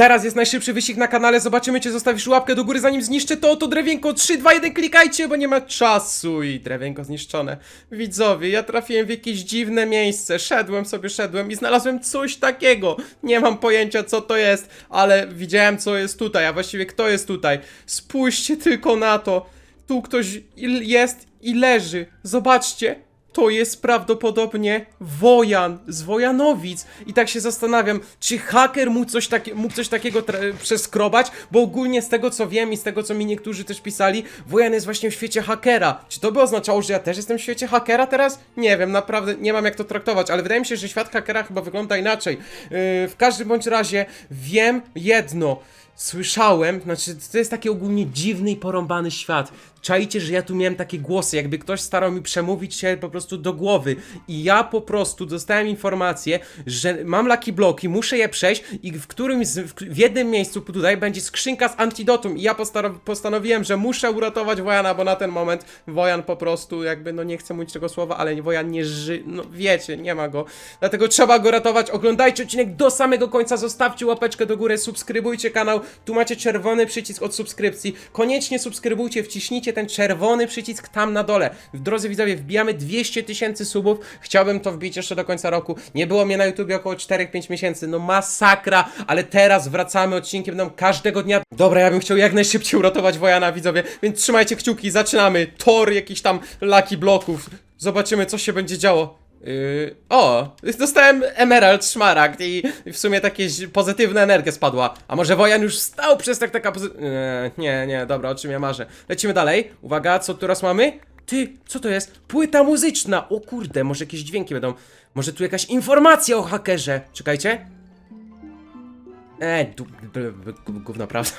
Teraz jest najszybszy wyścig na kanale, zobaczymy czy zostawisz łapkę do góry zanim zniszczę to oto drewienko 3, 2, 1, klikajcie, bo nie ma czasu i drewienko zniszczone. Widzowie, ja trafiłem w jakieś dziwne miejsce, szedłem sobie, szedłem i znalazłem coś takiego. Nie mam pojęcia co to jest, ale widziałem co jest tutaj, a właściwie kto jest tutaj. Spójrzcie tylko na to. Tu ktoś jest i leży. Zobaczcie. To jest prawdopodobnie Wojan z Wojanowic. I tak się zastanawiam, czy haker mógł coś, mógł coś takiego przeskrobać? Bo ogólnie z tego co wiem i z tego co mi niektórzy też pisali, Wojan jest właśnie w świecie hakera. Czy to by oznaczało, że ja też jestem w świecie hakera teraz? Nie wiem, naprawdę nie mam jak to traktować, ale wydaje mi się, że świat hakera chyba wygląda inaczej. Yy, w każdym bądź razie wiem jedno. Słyszałem, znaczy to jest taki ogólnie dziwny i porąbany świat. Czajcie, że ja tu miałem takie głosy, jakby ktoś starał mi przemówić się po prostu do głowy. I ja po prostu dostałem informację, że mam laki bloki, muszę je przejść i w którymś, w, w jednym miejscu tutaj będzie skrzynka z antidotum. I ja postanowiłem, że muszę uratować Wojana, bo na ten moment Wojan po prostu jakby, no nie chcę mówić tego słowa, ale Wojan nie ży... no wiecie, nie ma go. Dlatego trzeba go ratować. Oglądajcie odcinek do samego końca, zostawcie łapeczkę do góry, subskrybujcie kanał. Tu macie czerwony przycisk od subskrypcji. Koniecznie subskrybujcie, wciśnijcie ten czerwony przycisk tam na dole. Drodzy widzowie, wbijamy 200 tysięcy subów. Chciałbym to wbić jeszcze do końca roku. Nie było mnie na YouTubie około 4-5 miesięcy. No masakra, ale teraz wracamy odcinkiem nam każdego dnia. Dobra, ja bym chciał jak najszybciej uratować Wojana, widzowie, więc trzymajcie kciuki, zaczynamy. Tor jakiś tam laki bloków. Zobaczymy, co się będzie działo. Yy, o, dostałem emerald, szmaragd i w sumie takie pozytywna energia spadła. A może Wojan już stał przez tak taka pozy... Nie, nie, nie, dobra, o czym ja marzę. Lecimy dalej. Uwaga, co tu teraz mamy? Ty, co to jest? Płyta muzyczna! O kurde, może jakieś dźwięki będą. Może tu jakaś informacja o hakerze. Czekajcie. Eee, gówno prawda.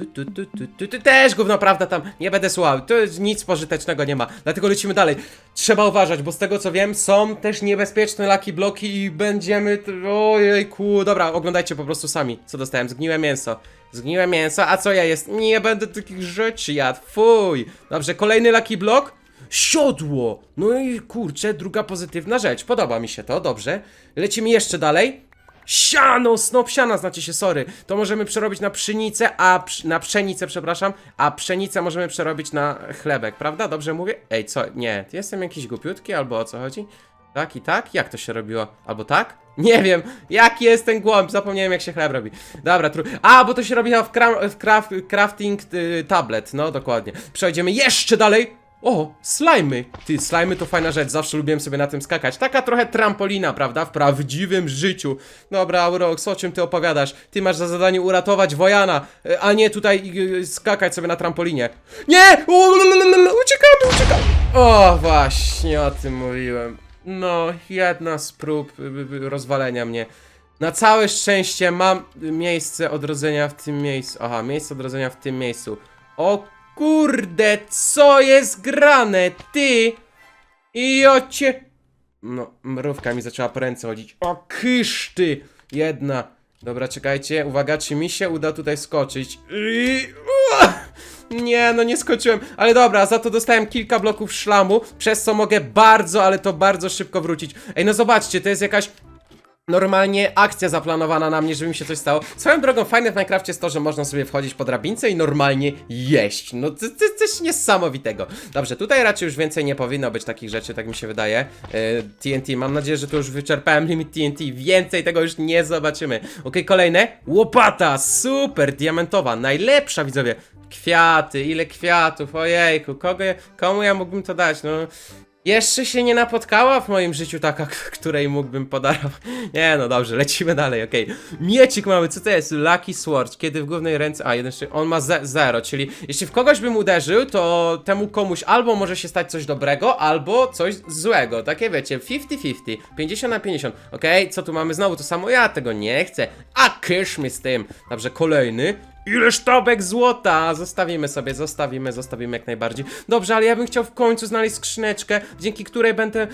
Tu, tu, tu, tu, tu, tu, też gówno prawda tam, nie będę słuchał, jest nic pożytecznego nie ma, dlatego lecimy dalej. Trzeba uważać, bo z tego co wiem, są też niebezpieczne laki bloki i będziemy, ojejku, dobra, oglądajcie po prostu sami, co dostałem, zgniłe mięso. Zgniłe mięso, a co ja jest? Nie będę takich rzeczy jadł, fuj. Dobrze, kolejny laki blok. Siodło! No i kurczę, druga pozytywna rzecz, podoba mi się to, dobrze. Lecimy jeszcze dalej. Siano, snop siana, znacie się, sorry. To możemy przerobić na pszenicę, a psz- na pszenicę, przepraszam, a pszenicę możemy przerobić na chlebek, prawda? Dobrze mówię? Ej, co? Nie, jestem jakiś głupiutki, albo o co chodzi? Tak i tak? Jak to się robiło? Albo tak? Nie wiem, jaki jest ten głąb, zapomniałem jak się chleb robi. Dobra, tru... A, bo to się robi w, w craft crafting y, tablet, no dokładnie. Przejdziemy jeszcze dalej. O, slajmy! Ty, slajmy to fajna rzecz, zawsze lubiłem sobie na tym skakać. Taka trochę trampolina, prawda? W prawdziwym życiu. Dobra, Aurox, o czym ty opowiadasz? Ty masz za zadanie uratować Wojana, e, a nie tutaj y, skakać sobie na trampolinie. Nie! Uciekamy, uciekamy! O, właśnie o tym mówiłem. No, jedna z prób y, rozwalenia mnie. Na całe szczęście mam miejsce odrodzenia w tym miejscu. Aha, miejsce odrodzenia w tym miejscu. O kurde, co jest grane, ty? I ocie... No, mrówka mi zaczęła po ręce chodzić. O kyszty! Jedna. Dobra, czekajcie, uwaga, czy mi się uda tutaj skoczyć? I... Nie, no nie skoczyłem, ale dobra, za to dostałem kilka bloków szlamu, przez co mogę bardzo, ale to bardzo szybko wrócić. Ej, no zobaczcie, to jest jakaś normalnie akcja zaplanowana na mnie, żeby mi się coś stało. Swoją drogą fajne w Minecrafcie jest to, że można sobie wchodzić po drabince i normalnie jeść. No to, to coś niesamowitego. Dobrze, tutaj raczej już więcej nie powinno być takich rzeczy, tak mi się wydaje. E, TNT, mam nadzieję, że tu już wyczerpałem limit TNT. Więcej tego już nie zobaczymy. Ok, kolejne. Łopata, super, diamentowa, najlepsza widzowie. Kwiaty, ile kwiatów, ojejku, kogo, komu ja mógłbym to dać, no... Jeszcze się nie napotkała w moim życiu taka, której mógłbym podarować. Nie, no dobrze, lecimy dalej, okej. Miecik mamy, co to jest? Lucky Sword, kiedy w głównej ręce... A, jeden. On ma ze zero, czyli jeśli w kogoś bym uderzył, to temu komuś albo może się stać coś dobrego, albo coś złego. Takie wiecie, 50-50, 50 na 50. Okej, co tu mamy znowu? To samo ja tego nie chcę. A kysz mi z tym. Dobrze, kolejny. Ile sztabek złota! Zostawimy sobie, zostawimy, zostawimy jak najbardziej. Dobrze, ale ja bym chciał w końcu znaleźć skrzyneczkę, dzięki której będę,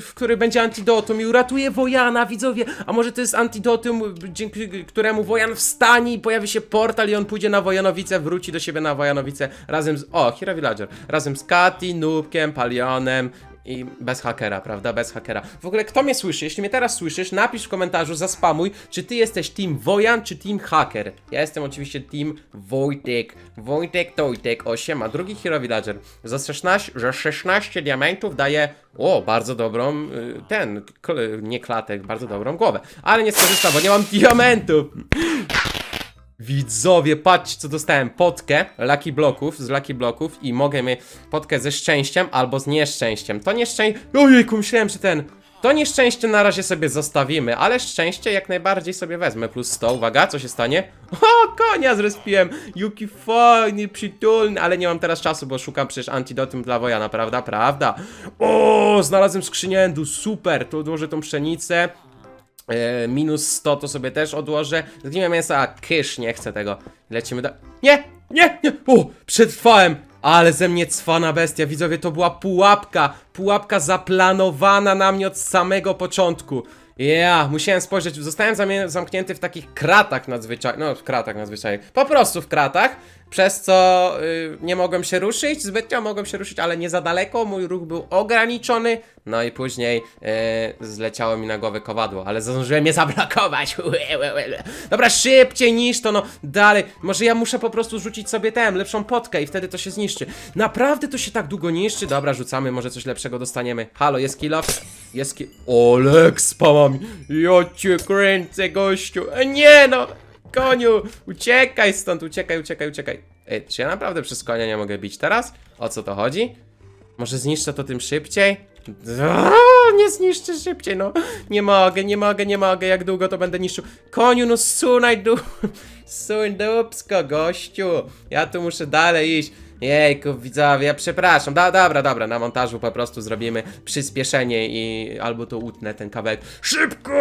w której będzie antidotum i uratuje Wojana, widzowie. A może to jest antidotum, dzięki któremu Wojan wstanie i pojawi się portal i on pójdzie na Wojanowice, wróci do siebie na Wojanowice razem z... O, Hero Villager. Razem z Kati, Nubkiem, Palionem I bez hakera, prawda? Bez hakera. W ogóle kto mnie słyszy? Jeśli mnie teraz słyszysz, napisz w komentarzu, zaspamuj, czy ty jesteś team Wojan, czy team hacker. Ja jestem oczywiście team Wojtek. Wojtek Tojtek, 8, a drugi Hero Villager. Za 16, że 16 diamentów daje, o, bardzo dobrą, y, ten, nie klatek, bardzo dobrą głowę. Ale nie skorzystam, bo nie mam diamentów. Widzowie, patrzcie co dostałem, potkę Lucky Bloków, z Lucky Bloków i mogę mieć potkę ze szczęściem albo z nieszczęściem. To nieszczęście... Ojejku, myślałem, że ten... To nieszczęście na razie sobie zostawimy, ale szczęście jak najbardziej sobie wezmę. Plus 100, uwaga, co się stanie? O, konia zrespiłem! Yuki fajny, przytulny, ale nie mam teraz czasu, bo szukam przecież antidotum dla Wojana, prawda? Prawda. O, znalazłem skrzynię endu, super, tu odłożę tą pszenicę. E, minus 100 to sobie też odłożę. Zgniłe mięso, a kysz, nie chcę tego. Lecimy do... Nie! Nie! Nie! O! Przetrwałem! Ale ze mnie cwana bestia, widzowie, to była pułapka. Pułapka zaplanowana na mnie od samego początku. Ja, musiałem spojrzeć, zostałem zamknięty w takich kratach nadzwyczajnych, no w kratach nadzwyczajnych, po prostu w kratach, przez co y, nie mogłem się ruszyć, zbytnio mogłem się ruszyć, ale nie za daleko, mój ruch był ograniczony, no i później y, zleciało mi na głowę kowadło, ale zdążyłem je zablokować. Dobra, szybciej niż to, no dalej, może ja muszę po prostu rzucić sobie tę lepszą potkę i wtedy to się zniszczy. Naprawdę to się tak długo niszczy? Dobra, rzucamy, może coś lepszego dostaniemy. Halo, jest kill? Jest ki... Olek, spałam. Ja cię kręcę, gościu. E, nie no! Koniu! Uciekaj stąd, uciekaj, uciekaj, uciekaj. Ej, czy ja naprawdę przez konia nie mogę bić teraz? O co to chodzi? Może zniszczę to tym szybciej? Nie zniszczę szybciej, no. Nie mogę, nie mogę, nie mogę. Jak długo to będę niszczył? Koniu, no sunaj du... Suń dupsko, gościu. Ja tu muszę dalej iść. Jejku, widzowie, ja przepraszam. Da, dobra, dobra, na montażu po prostu zrobimy przyspieszenie i albo to utnę ten kawałek. Szybko!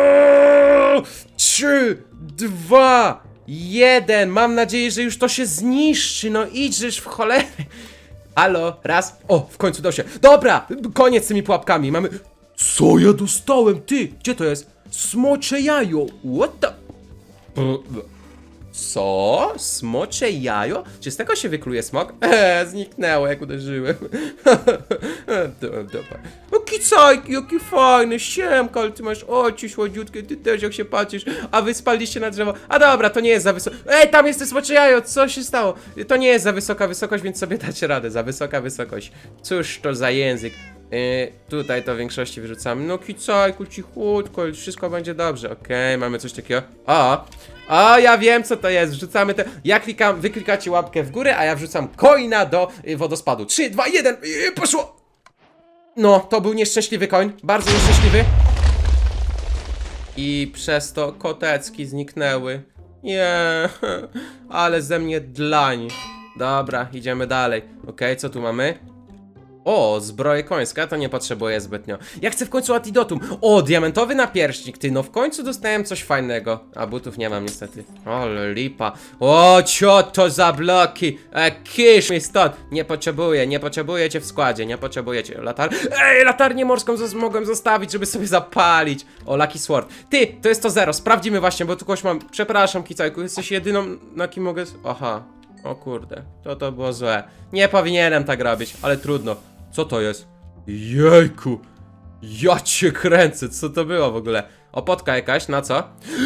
Trzy, dwa, jeden. Mam nadzieję, że już to się zniszczy. No idźesz w cholerę. Halo, raz. O, w końcu się. Dobra, koniec z tymi pułapkami. Mamy. Co ja dostałem? Ty, gdzie to jest? Smocze jajo. What the. Co? Smocze jajo? Czy z tego się wykluje smok? Eee, zniknęło jak uderzyłem. Do- Dobra. O kicajki, jaki fajny, siemka, ale ty masz oczy słodziutkie, ty też jak się patrzysz, a wy spaliście na drzewo. A dobra, to nie jest za wysoko. Ej, tam jest te smocze jajo, co się stało? To nie jest za wysoka wysokość, więc sobie dacie radę, za wysoka wysokość. Cóż to za język. Yy, tutaj to w większości wyrzucamy. No kicajku, cichutko, wszystko będzie dobrze. Okej, mamy coś takiego. O, o, ja wiem co to jest. Wrzucamy te. Ja klikam, wy klikacie łapkę w górę, a ja wrzucam coina do y, wodospadu. 3, 2, 1, i poszło! No, to był nieszczęśliwy koń. Bardzo nieszczęśliwy. I przez to kotecki zniknęły. Nie, ale ze mnie dlań. Dobra, idziemy dalej. Okej, co tu mamy? O, zbroję końska, to nie potrzebuję zbytnio. Ja chcę w końcu antidotum. O, diamentowy napierśnik, ty, no w końcu dostałem coś fajnego. A butów nie mam niestety. O, lipa. O, cio to za bloki. E, kisz mi stąd. Nie potrzebuję, nie potrzebuję cię w składzie, nie potrzebuję cię. Latar... Ej, latarnię morską mogłem zostawić, żeby sobie zapalić. O, Lucky Sword. Ty, to jest to zero, sprawdzimy właśnie, bo tu kogoś mam... Przepraszam, Kicajku, jesteś jedyną, na kim mogę... Aha. O kurde, to to było złe. Nie powinienem tak robić, ale trudno. Co to jest? Jejku! Ja cię kręcę, co to było w ogóle? Opotka jakaś, na co?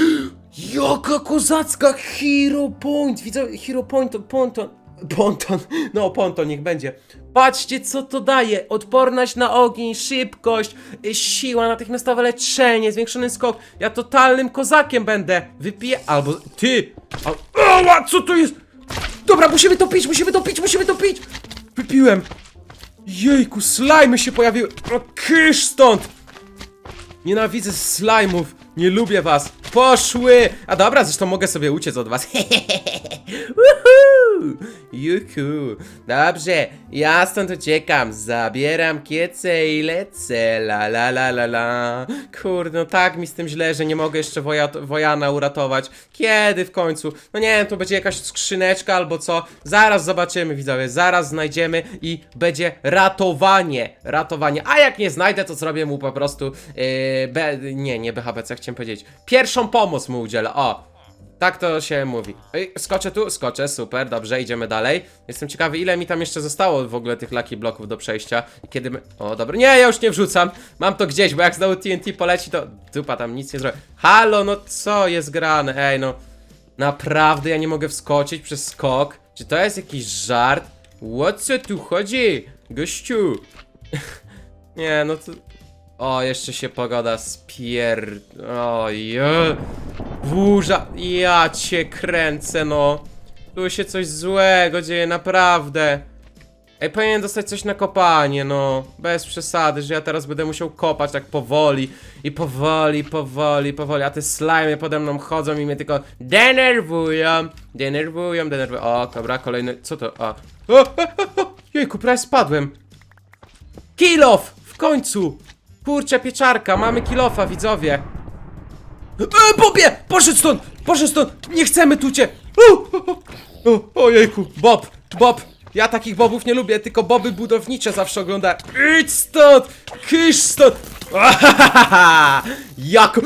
Jaka kozacka Hero Point! Widzę, Hero Point, ponton, ponton, no ponton niech będzie. Patrzcie co to daje, odporność na ogień, szybkość, y, siła, natychmiastowe leczenie, zwiększony skok. Ja totalnym kozakiem będę. Wypiję, albo ty! A, Ała, co to jest? Dobra, musimy to pić, musimy to pić, musimy to pić! Wypiłem! Jejku, slajmy się pojawiły! O, kysz stąd! Nienawidzę slajmów, nie lubię was. Poszły! A dobra, zresztą mogę sobie uciec od was. Woohoo! Juhu. Dobrze, ja stąd uciekam. Zabieram kiece i lecę. La la la la la. Kurde, no tak mi z tym źle, że nie mogę jeszcze woja, Wojana uratować. Kiedy w końcu? No nie wiem, to będzie jakaś skrzyneczka albo co. Zaraz zobaczymy, widzowie. Zaraz znajdziemy i będzie ratowanie. Ratowanie. A jak nie znajdę, to zrobię mu po prostu. Yy, nie, nie BHBC, chciałem powiedzieć. Pierwszą pomoc mu udzielę. O. Tak to się mówi. Ej, skoczę tu, skoczę, super, dobrze, idziemy dalej. Jestem ciekawy, ile mi tam jeszcze zostało w ogóle tych lucky bloków do przejścia. Kiedy my... O, dobra, nie, ja już nie wrzucam. Mam to gdzieś, bo jak znowu TNT poleci, to dupa tam nic nie zrobię. Halo, no co jest grane? Ej, no. Naprawdę ja nie mogę wskoczyć przez skok? Czy to jest jakiś żart? O co tu chodzi? Gościu. nie, no to... O, jeszcze się pogoda spier... Oj, burza, ja cię kręcę, no. Tu się coś złego dzieje, naprawdę. Ej, powinien dostać coś na kopanie, no. Bez przesady, że ja teraz będę musiał kopać tak powoli. I powoli, powoli, powoli. A te slimy pode mną chodzą i mnie tylko denerwują. Denerwują, denerwują. O, dobra, kolejny. Co to? A. O, o, o, o. Jejku, prawie spadłem. Kill off! W końcu! Kurczę, pieczarka, mamy kilofa, widzowie. E, Bobie! Poszedł stąd! Poszedł stąd! Nie chcemy tu cię! O, o, o, ojejku, Bob! Bob! Ja takich bobów nie lubię, tylko boby budownicze zawsze oglądałem. Idź stąd! Kysz stąd! Jaką...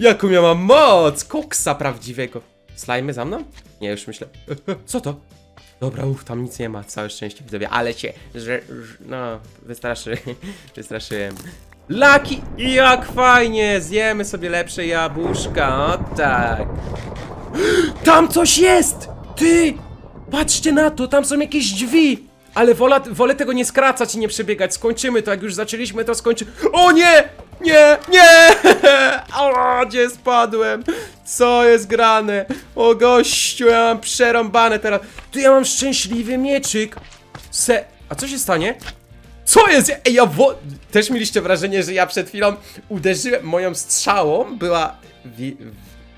Jaką ja mam moc! Koksa prawdziwego. Slajmy za mną? Nie, już myślę. Co to? Dobra, uch, tam nic nie ma, całe szczęście widzowie, ale że, że no, wystraszy, wystraszyłem. Laki, jak fajnie, zjemy sobie lepsze jabłuszka, o tak. Tam coś jest! Ty! Patrzcie na to, tam są jakieś drzwi! Ale wola, wolę tego nie skracać i nie przebiegać, skończymy to, jak już zaczęliśmy to skończy... O nie! Nie! Nie! O, gdzie spadłem? Co jest grane? O gościu, ja mam przerąbane teraz. Tu ja mam szczęśliwy mieczyk. Se... A co się stanie? Co jest? Ej, ja wo... Też mieliście wrażenie, że ja przed chwilą uderzyłem moją strzałą, była wi...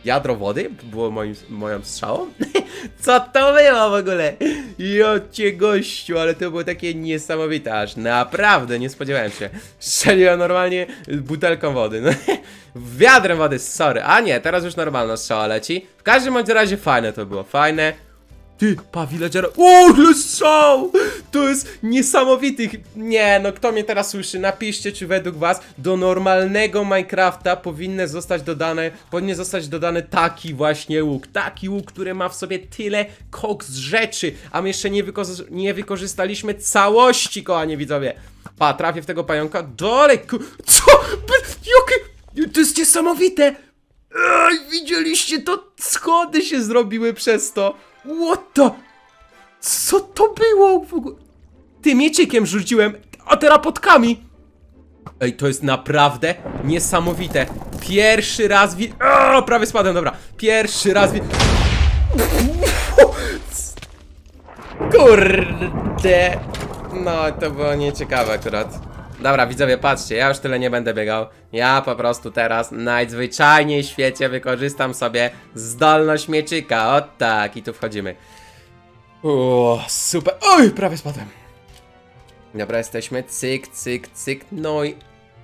wiadro wody, było moim, moją strzałą? Co to było w ogóle? Jocie gościu, ale to było takie niesamowite, aż naprawdę nie spodziewałem się. Strzeliłem normalnie butelką wody, no. Wiadrem wody, sorry. A nie, teraz już normalna strzała leci. W każdym bądź razie fajne to było, fajne. Ty, pa, villagera. Ale strzał! To jest niesamowity. Nie, no kto mnie teraz słyszy? Napiszcie, czy według was do normalnego Minecrafta powinny zostać dodane, powinien zostać dodany taki właśnie łuk. Taki łuk, który ma w sobie tyle koks rzeczy, a my jeszcze nie, wyko- nie wykorzystaliśmy całości, kochani widzowie. Pa, trafię w tego pająka. Dole, ku... Co? Jakie... To jest niesamowite! Ej, widzieliście to? Schody się zrobiły przez to. What the? Co to było w ogóle? Ty mieczykiem rzuciłem, a teraz potkami. Ej, to jest naprawdę niesamowite. Pierwszy raz wi... O, prawie spadłem, dobra. Pierwszy raz wi... Kurde. No, to było nieciekawe akurat. Dobra, widzowie, patrzcie, ja już tyle nie będę biegał. Ja po prostu teraz najzwyczajniej w świecie wykorzystam sobie zdolność mieczyka. O tak, i tu wchodzimy. O, super. Oj, prawie spadłem. Dobra, jesteśmy. Cyk, cyk, cyk. No i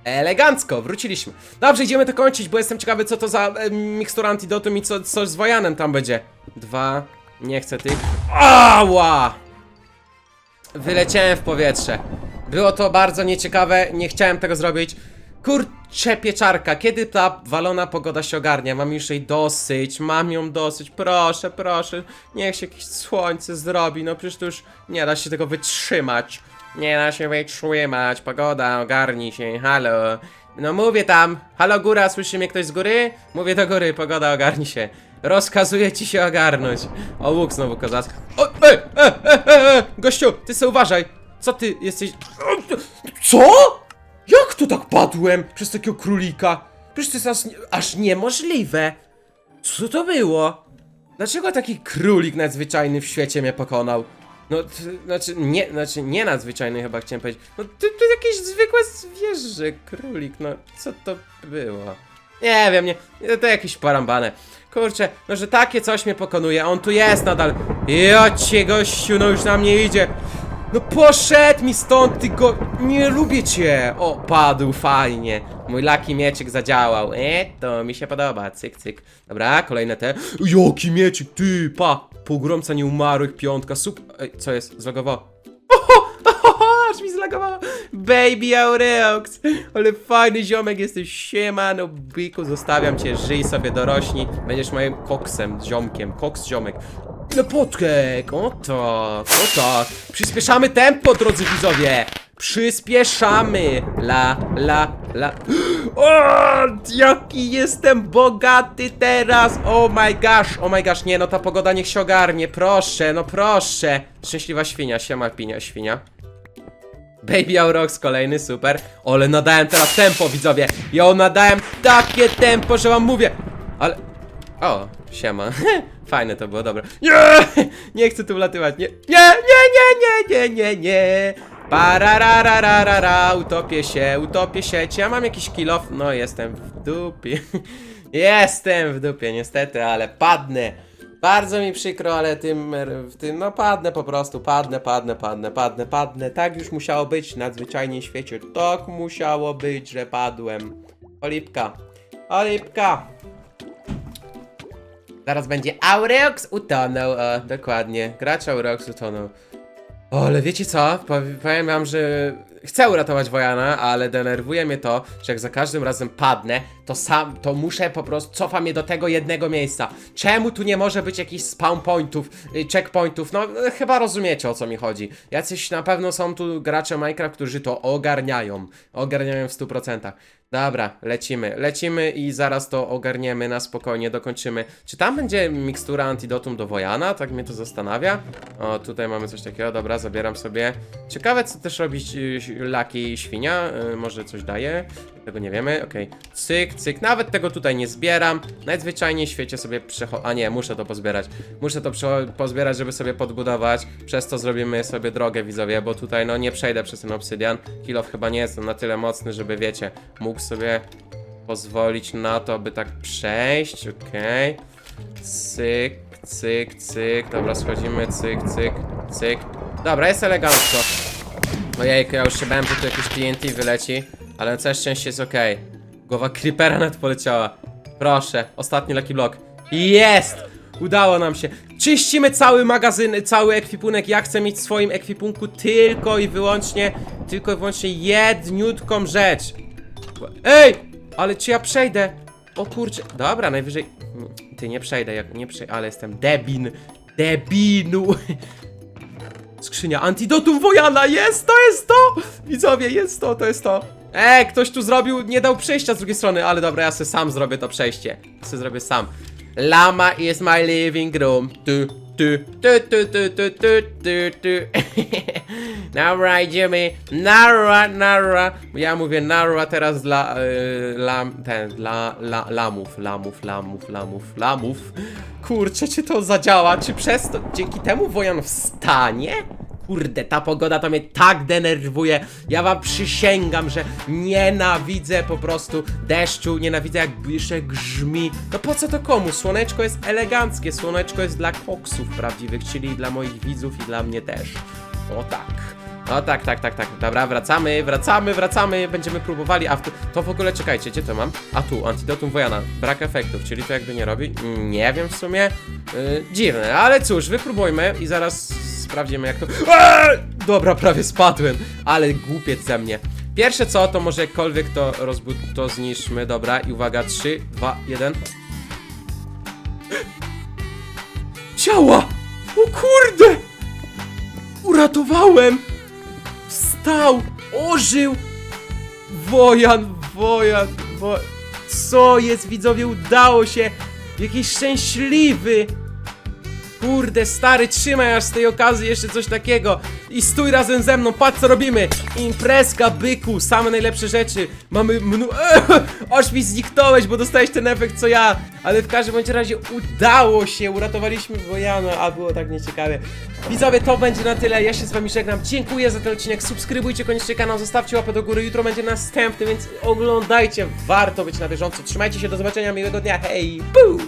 elegancko, wróciliśmy. Dobrze, idziemy to kończyć, bo jestem ciekawy, co to za e, mikstura antidotum i co, co z Wojanem tam będzie. Dwa. Nie chcę tych. Ała! Wyleciałem w powietrze. Było to bardzo nieciekawe, nie chciałem tego zrobić. Kurcze pieczarka, kiedy ta walona pogoda się ogarnia? Mam już jej dosyć, mam ją dosyć, proszę, proszę. Niech się jakieś słońce zrobi, no przecież to już nie da się tego wytrzymać. Nie da się wytrzymać, pogoda, ogarnij się, halo. No mówię tam, halo góra, słyszy mnie ktoś z góry? Mówię do góry, pogoda, ogarnij się. Rozkazuję ci się ogarnąć. O, łuk znowu kozacki. O, e, e, e, e, e, gościu, ty se uważaj. Co ty jesteś... Co? Jak to tak padłem przez takiego królika? Przecież to jest aż, aż niemożliwe. Co to było? Dlaczego taki królik nadzwyczajny w świecie mnie pokonał? No, to, znaczy, nie, znaczy, nie nadzwyczajny chyba chciałem powiedzieć. No, to, to jakieś zwykłe zwierzę, królik, no, co to było? Nie wiem, nie, to jakieś porąbane. Kurczę, no, że takie coś mnie pokonuje, on tu jest nadal. Jocie, gościu, no już na mnie idzie. No poszedł mi stąd, ty go... Nie lubię cię! O, padł, fajnie. Mój laki mieczyk zadziałał. E, to mi się podoba, cyk, cyk. Dobra, kolejne te. Jaki mieczyk, ty, pa! Pogromca nieumarłych, piątka, sup... Ej, co jest? Zlogowało. Oho, aż mi zlagowało. baby Aureox! Ale fajny ziomek jesteś, siemano, byku, zostawiam cię, żyj sobie, dorośnij. Będziesz moim koksem, ziomkiem, koks ziomek. Lepotkek, o tak, o tak. Przyspieszamy tempo, drodzy widzowie. Przyspieszamy. La, la, la. O, jaki jestem bogaty teraz. Oh my gosh, oh my gosh. Nie, no ta pogoda niech się ogarnie, proszę, no proszę. Szczęśliwa świnia, siema pinia, świnia. Baby Aurox kolejny, super. Ale nadałem teraz tempo, widzowie. Ja nadałem takie tempo, że wam mówię. Ale... O, siema. Fajne to było, dobra. Nie! Nie chcę tu wlatywać, nie. Nie, nie, nie, nie, nie, nie, nie. Pararararara, utopię się, utopię się. Czy ja mam jakiś kill? No, jestem w dupie. Jestem w dupie, niestety, ale padnę. Bardzo mi przykro, ale tym, tym, no padnę po prostu, padnę, padnę, padnę, padnę, padnę. Tak już musiało być, nadzwyczajnie w świecie. Tak musiało być, że padłem. Olipka, Olipka. Zaraz będzie Aureox utonął, o, dokładnie. Gracz Aureox utonął. O, ale wiecie co? Pow- Powiem wam, że chcę uratować Wojana, ale denerwuje mnie to, że jak za każdym razem padnę, to sam, to muszę po prostu, cofa mnie do tego jednego miejsca. Czemu tu nie może być jakichś spawn pointów, y, checkpointów? No, y, chyba rozumiecie o co mi chodzi. Jacyś na pewno są tu gracze Minecraft, którzy to ogarniają. Ogarniają w 100%. Dobra, lecimy. Lecimy i zaraz to ogarniemy na spokojnie, dokończymy. Czy tam będzie mikstura antidotum do Wojana? Tak mnie to zastanawia. O, tutaj mamy coś takiego, dobra, zabieram sobie. Ciekawe, co też robi y, Laki Świnia. Y, może coś daje? Tego nie wiemy, okej. Cyk, cyk, nawet tego tutaj nie zbieram. Najzwyczajniej w świecie sobie przecho... A nie, muszę to pozbierać. Muszę to pozbierać, żeby sobie podbudować. Przez to zrobimy sobie drogę, widzowie, bo tutaj, no, nie przejdę przez ten obsydian. Kilof chyba nie jest na tyle mocny, żeby, wiecie, mógł sobie pozwolić na to, by tak przejść, okej. Cyk, cyk, cyk, dobra, schodzimy, cyk, cyk, cyk. Dobra, jest elegancko. Ojejku, ja już się bałem, że tu jakieś TNT wyleci, ale na całe szczęście jest okej. Głowa Creepera nawet poleciała. Proszę, ostatni Lucky Block. Jest! Udało nam się. Czyścimy cały magazyn, cały ekwipunek. Ja chcę mieć w swoim ekwipunku tylko i wyłącznie, tylko i wyłącznie jedniutką rzecz. Ej! Ale czy ja przejdę? O kurczę. Dobra, najwyżej. Ty nie przejdę, jak nie przejdę, ale jestem debin. Debinu. Skrzynia antidotum Wojana, jest, to jest to! Widzowie, jest to, to jest to. Ej, ktoś tu zrobił, nie dał przejścia z drugiej strony, ale dobra, ja sobie sam zrobię to przejście. Ja sobie zrobię sam. Lama is my living room. Tu, tu, tu, tu, tu, tu, tu, tu, tu. Dobra, idziemy. Narra, narra. Ja mówię narra teraz dla, y, lam, ten, dla, la, lamów, lamów, lamów, lamów, lamów. Kurczę, czy to zadziała? Czy przez to, dzięki temu Wojan wstanie? Kurde, ta pogoda to mnie tak denerwuje. Ja wam przysięgam, że nienawidzę po prostu deszczu, nienawidzę jak jeszcze grzmi. No po co to komu? Słoneczko jest eleganckie, słoneczko jest dla koksów prawdziwych, czyli dla moich widzów i dla mnie też. O tak. O tak, tak, tak, tak. Dobra, wracamy, wracamy, wracamy, będziemy próbowali, a w to w ogóle czekajcie, gdzie to mam? A tu, antidotum Wojana, brak efektów, czyli to jakby nie robi? Nie wiem w sumie. Yy, dziwne, ale cóż, wypróbujmy i zaraz sprawdzimy jak to... Eee! Dobra, prawie spadłem, ale głupiec ze mnie. Pierwsze co, to może jakkolwiek to rozbud... to zniszczmy, dobra, i uwaga, 3, 2, 1. Ciała! O kurde! Uratowałem! Wstał! Ożył! Wojan, wojan, wo... Co jest, widzowie? Udało się! Jakiś szczęśliwy! Kurde, stary, trzymaj aż z tej okazji jeszcze coś takiego I stój razem ze mną, patrz co robimy. Imprezka, byku, same najlepsze rzeczy. Mamy mnu... Aż mi zniknąłeś, bo dostałeś ten efekt co ja. Ale w każdym bądź razie udało się Uratowaliśmy Wojana, a było tak nieciekawie. Widzowie, to będzie na tyle, ja się z wami żegnam. Dziękuję za ten odcinek, subskrybujcie koniecznie kanał Zostawcie łapę do góry, jutro będzie następny Więc oglądajcie, warto być na bieżąco. Trzymajcie się, do zobaczenia, miłego dnia, hej, buu!